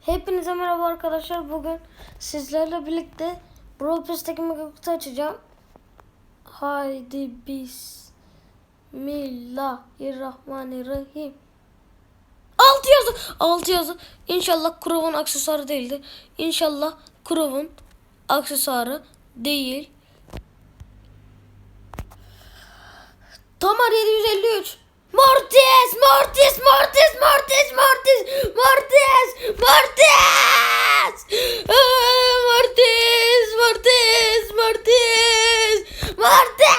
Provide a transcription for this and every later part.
Hepinize merhaba arkadaşlar. Bugün sizlerle birlikte Brawl Pass'taki mega kutu açacağım. Haydi Bismillahirrahmanirrahim. 6 yazı. 6 yazı. İnşallah Crow'un aksesuarı değildi. İnşallah Crow'un aksesuarı değil. Tamar 753. Mortis, Mortis, Mortis, Mortis, Mortis, Mortis, Mortis, Aa, Mortis, Mortis, Mortis,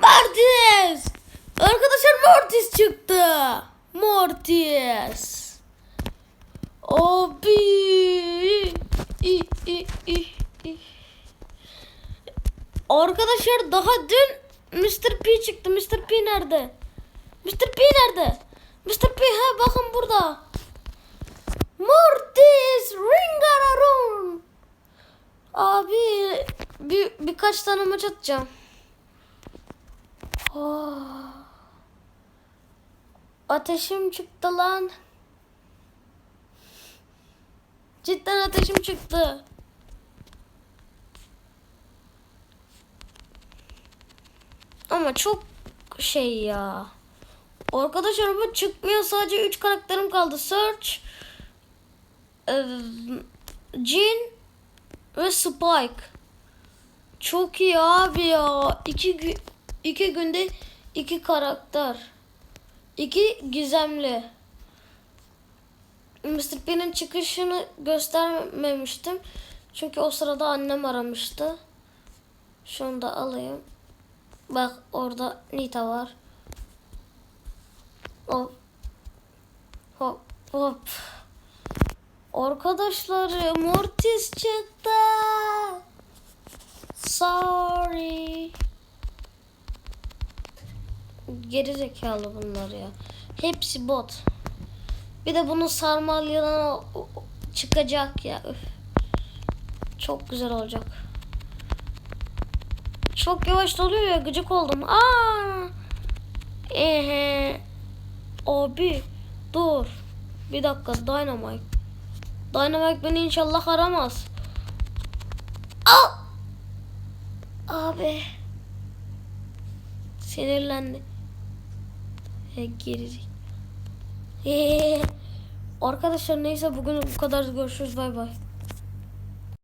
Mortis. Arkadaşlar Mortis çıktı. Mortis. Abi. Arkadaşlar daha dün Mr. P çıktı. Mr. P nerede? Mr. P nerede? Mr. P ha bakın burada. Mortis Ringararun. Abi bir birkaç tane maç atacağım. Oh. Ateşim çıktı lan. Cidden ateşim çıktı. Ama çok şey ya. Arkadaşlar bu çıkmıyor. Sadece 3 karakterim kaldı. Search, e, Jin ve Spike. Çok iyi abi ya. İki, gü- iki günde iki karakter. İki gizemli. Mr. P'nin çıkışını göstermemiştim. Çünkü o sırada annem aramıştı. Şunu da alayım. Bak orada Nita var. Hop. Hop hop. Arkadaşlar Mortis çıktı. Sorry. Geri zekalı bunlar ya. Hepsi bot. Bir de bunu sarmalyadan çıkacak ya. Üf. Çok güzel olacak. Çok yavaş doluyor ya gıcık oldum. Aa! Ehe. Abi dur. Bir dakika Dynamite. Dynamite beni inşallah aramaz. Al! Abi. Sinirlendi. He, gerizekalı. Ee, arkadaşlar neyse bugün bu kadar görüşürüz bay bay.